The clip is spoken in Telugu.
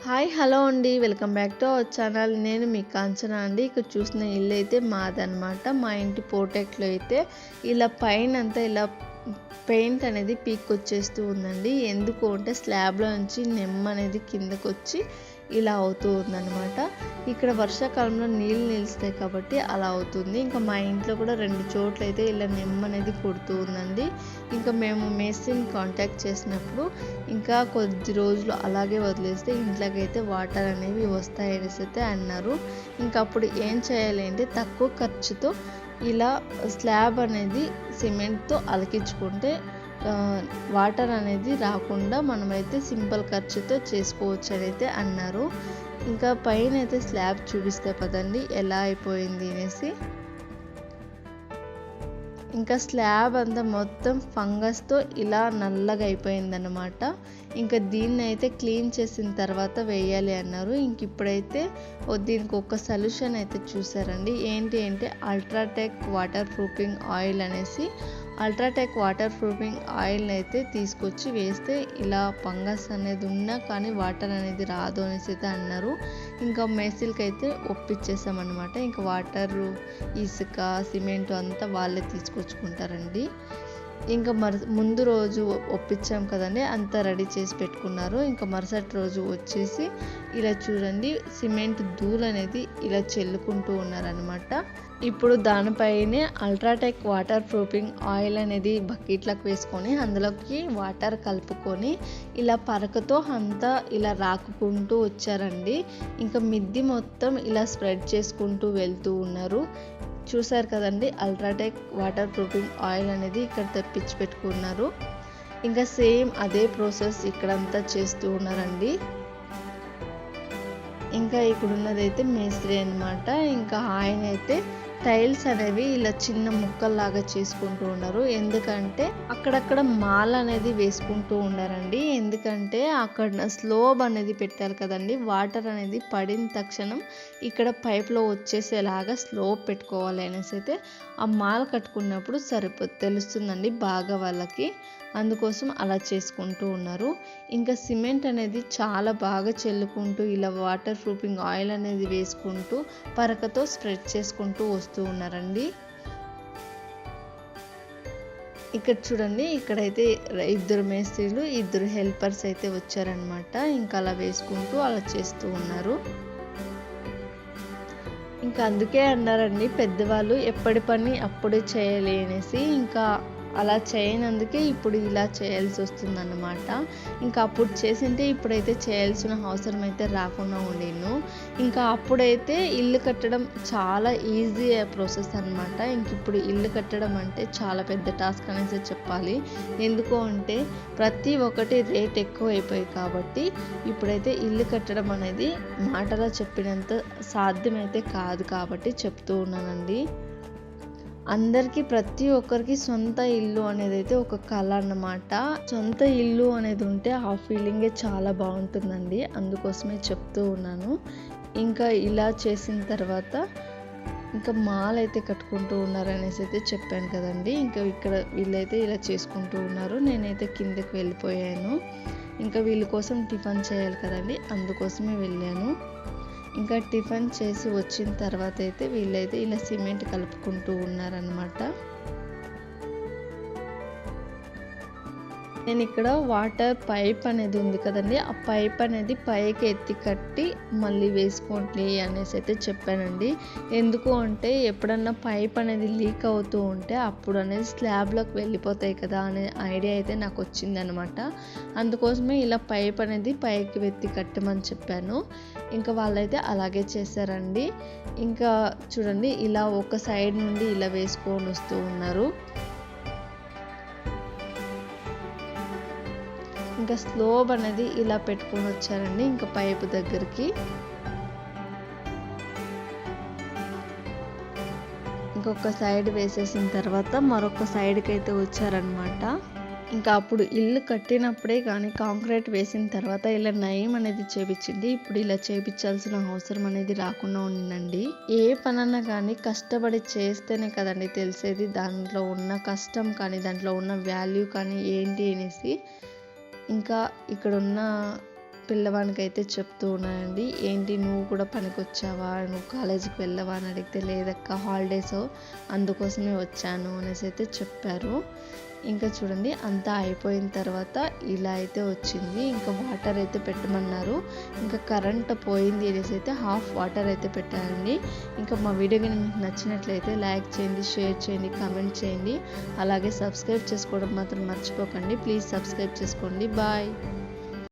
హాయ్ హలో అండి. Welcome back to our channel. నేను మీ కాంచన అండి. ఇక్కడ చూసిన ఇల్లు అయితే మాదనమాట మా ఇంటి పోటెక్లో అయితే ఇలా పైన అంతా ఇలా పెయింట్ అనేది పీక్ వచ్చేస్తూ ఉందండి. ఎందుకు అంటే స్లాబ్లో నుంచి నెమ్మ అనేది కిందకు వచ్చి ఇలా అవుతూ ఉందన్నమాట. ఇక్కడ వర్షాకాలంలో నీళ్ళు నిలుస్తాయి కాబట్టి అలా అవుతుంది. ఇంకా మా ఇంట్లో కూడా రెండు చోట్ల అయితే ఇలా నెమ్మ అనేది కొడుతూ ఉందండి. ఇంకా మేము మేస్త్రిని కాంటాక్ట్ చేసినప్పుడు ఇంకా కొద్ది రోజులు అలాగే వదిలేస్తే ఇంట్లోకి అయితే వాటర్ అనేవి వస్తాయనేసి అయితే అన్నారు. ఇంకా అప్పుడు ఏం చేయాలి అంటే తక్కువ ఖర్చుతో ఇలా స్లాబ్ అనేది సిమెంట్తో అలికించుకుంటే వాటర్ అనేది రాకుండా మనమైతే సింపుల్ ఖర్చుతో చేసుకోవచ్చు అని అయితే అన్నారు. ఇంకా పైన అయితే స్లాబ్ చూపిస్తే పదండి ఎలా అయిపోయింది అనేసి. ఇంకా స్లాబ్ అంతా మొత్తం ఫంగస్తో ఇలా నల్లగా అయిపోయిందన్నమాట. ఇంకా దీన్ని అయితే క్లీన్ చేసిన తర్వాత వేయాలి అన్నారు. ఇంక ఇప్పుడైతే ఓ దీనికి ఒక సొల్యూషన్ అయితే చూసారండి. ఏంటి అంటే అల్ట్రాటెక్ వాటర్ ప్రూఫింగ్ ఆయిల్ అనేసి అల్ట్రాటెక్ వాటర్ ప్రూఫింగ్ ఆయిల్ని అయితే తీసుకొచ్చి వేస్తే ఇలా ఫంగస్ అనేది ఉన్నా కానీ వాటర్ అనేది రాదు అనేసి అయితే అన్నారు. ఇంకా మేసిల్కి అయితే ఒప్పించేసామన్నమాట ఇంకా వాటర్ ఇసుక సిమెంట్ అంతా వాళ్ళే తీసుకొచ్చుకుంటారండి. ఇంకా మరు ముందు రోజు ఒప్పించాం కదండి అంతా రెడీ చేసి పెట్టుకున్నారు. ఇంకా మరుసటి రోజు వచ్చేసి ఇలా చూడండి సిమెంట్ ధూళి అనేది ఇలా చెల్లుకుంటూ ఉన్నారనమాట ఇప్పుడు దానిపైనే అల్ట్రాటెక్ వాటర్ ప్రూఫింగ్ ఆయిల్ అనేది బకెట్లకు వేసుకొని అందులోకి వాటర్ కలుపుకొని ఇలా పరకతో అంతా ఇలా రాకుకుంటూ వచ్చారండి. ఇంకా మిద్ది మొత్తం ఇలా స్ప్రెడ్ చేసుకుంటూ వెళ్తూ ఉన్నారు. చూసారు కదండి అల్ట్రాటెక్ వాటర్ ప్రూఫింగ్ ఆయిల్ అనేది ఇక్కడ తెప్పించి పెట్టుకున్నారు. ఇంకా సేమ్ అదే ప్రాసెస్ ఇక్కడంతా చేస్తూ ఉన్నారండి. ఇంకా ఇక్కడ ఉన్నదైతే మేస్త్రి అన్నమాట. ఇంకా ఆయన అయితే టైల్స్ అనేవి ఇలా చిన్న ముక్కల్లాగా చేసుకుంటూ ఉన్నారు ఎందుకంటే అక్కడక్కడ మాల్ అనేది వేసుకుంటూ ఉన్నారండి ఎందుకంటే అక్కడ స్లోబ్ అనేది పెట్టారు కదండి. వాటర్ అనేది పడిన తక్షణం ఇక్కడ పైప్లో వచ్చేసేలాగా స్లోబ్ పెట్టుకోవాలి అనేసి అయితే ఆ మాల్ కట్టుకున్నప్పుడు సరిపో తెలుస్తుందండి బాగా వాళ్ళకి. అందుకోసం అలా చేసుకుంటూ ఉన్నారు. ఇంకా సిమెంట్ అనేది చాలా బాగా చెల్లుకుంటూ ఇలా వాటర్ ప్రూఫింగ్ ఆయిల్ అనేది వేసుకుంటూ పరకతో స్ప్రెడ్ చేసుకుంటూ వస్తూ ఉన్నారండి. ఇక్కడ చూడండి ఇక్కడైతే ఇద్దరు మేస్త్రీలు ఇద్దరు హెల్పర్స్ అయితే వచ్చారనమాట ఇంకా అలా వేసుకుంటూ అలా చేస్తూ ఉన్నారు. ఇంకా అందుకే అన్నారండి పెద్దవాళ్ళు ఎప్పటి పని అప్పుడే చేయాలి అనేసి. ఇంకా అలా చేయనందుకే ఇప్పుడు ఇలా చేయాల్సి వస్తుందన్నమాట. ఇంకా అప్పుడు చేసింటే ఇప్పుడైతే చేయాల్సిన అవసరం అయితే రాకుండా ఉండేను ఇంకా అప్పుడైతే ఇల్లు కట్టడం చాలా ఈజీ ప్రాసెస్ అనమాట ఇంక ఇప్పుడు ఇల్లు కట్టడం అంటే చాలా పెద్ద టాస్క్ అనేసి చెప్పాలి. ఎందుకు అంటే ప్రతి ఒక్కటి రేట్ ఎక్కువ అయిపోయాయి కాబట్టి ఇప్పుడైతే ఇల్లు కట్టడం అనేది మాటలో చెప్పినంత సాధ్యమైతే కాదు కాబట్టి చెప్తూ ఉన్నానండి. అందరికీ ప్రతి ఒక్కరికి సొంత ఇల్లు అనేది అయితే ఒక కళ అన్నమాట. సొంత ఇల్లు అనేది ఉంటే ఆ ఫీలింగే చాలా బాగుంటుందండి. అందుకోసమే చెప్తూ ఉన్నాను. ఇంకా ఇలా చేసిన తర్వాత ఇంకా మాల్ అయితే కట్టుకుంటూ ఉన్నారు అనేసి అయితే చెప్పాను కదండి. ఇంకా ఇక్కడ వీళ్ళైతే ఇలా చేసుకుంటూ ఉన్నారు. నేనైతే కిందకి వెళ్ళిపోయాను. ఇంకా వీళ్ళ కోసం టిఫిన్ చేయాలి కదండి. అందుకోసమే వెళ్ళాను. ఇంకా టిఫిన్ చేసి వచ్చిన తర్వాత అయితే వీళ్ళైతే ఇలా సిమెంట్ కలుపుకుంటూ ఉన్నారనమాట నేను ఇక్కడ వాటర్ పైప్ అనేది ఉంది కదండి ఆ పైప్ అనేది పైకి ఎత్తి కట్టి మళ్ళీ వేసుకోండి అనేసి అయితే చెప్పానండి. ఎందుకు అంటే ఎప్పుడన్నా పైప్ అనేది లీక్ అవుతూ ఉంటే అప్పుడు అనేది స్లాబ్లోకి వెళ్ళిపోతాయి కదా అనే ఐడియా అయితే నాకు వచ్చిందనమాట. అందుకోసమే ఇలా పైప్ అనేది పైకి ఎత్తి కట్టమని చెప్పాను. ఇంకా వాళ్ళైతే అలాగే చేశారండి. ఇంకా చూడండి ఇలా ఒక సైడ్ నుండి ఇలా వేసుకొని వస్తూ ఉన్నారు. ఇంకా స్లోబ్ అనేది ఇలా పెట్టుకొని వచ్చారండి ఇంకా పైపు దగ్గరికి. ఇంకొక సైడ్ వేసేసిన తర్వాత మరొక సైడ్కి అయితే వచ్చారనమాట ఇంకా అప్పుడు ఇల్లు కట్టినప్పుడే కానీ కాంక్రీట్ వేసిన తర్వాత ఇలా నయం అనేది చేపించింది. ఇప్పుడు ఇలా చేపించాల్సిన అవసరం అనేది రాకుండా ఉండండి ఏ పనన్నా కానీ కష్టపడి చేస్తేనే కదండి తెలిసేది. దాంట్లో ఉన్న కష్టం కానీ దాంట్లో ఉన్న వాల్యూ కానీ ఏంటి అనేసి ఇంకా ఇక్కడ ఉన్న పిల్లవానికి అయితే చెప్తూ ఉన్నానండి ఏంటి నువ్వు కూడా పనికొచ్చావా? నువ్వు కాలేజీకి వెళ్ళవా? అని అడిగితే లేదక్క హాలిడేస్ అందుకోసమే వచ్చాను అనేసి అయితే చెప్పారు. ఇంకా చూడండి అంతా అయిపోయిన తర్వాత ఇలా అయితే వచ్చింది. ఇంకా వాటర్ అయితే పెట్టమన్నారు. ఇంకా కరెంట్ పోయింది అనేసి అయితే హాఫ్ వాటర్ అయితే పెట్టారండి. ఇంకా మా వీడియో కానీ మీకు నచ్చినట్లయితే లైక్ చేయండి షేర్ చేయండి కామెంట్ చేయండి. అలాగే సబ్స్క్రైబ్ చేసుకోవడం మాత్రం మర్చిపోకండి. ప్లీజ్ సబ్స్క్రైబ్ చేసుకోండి. బాయ్.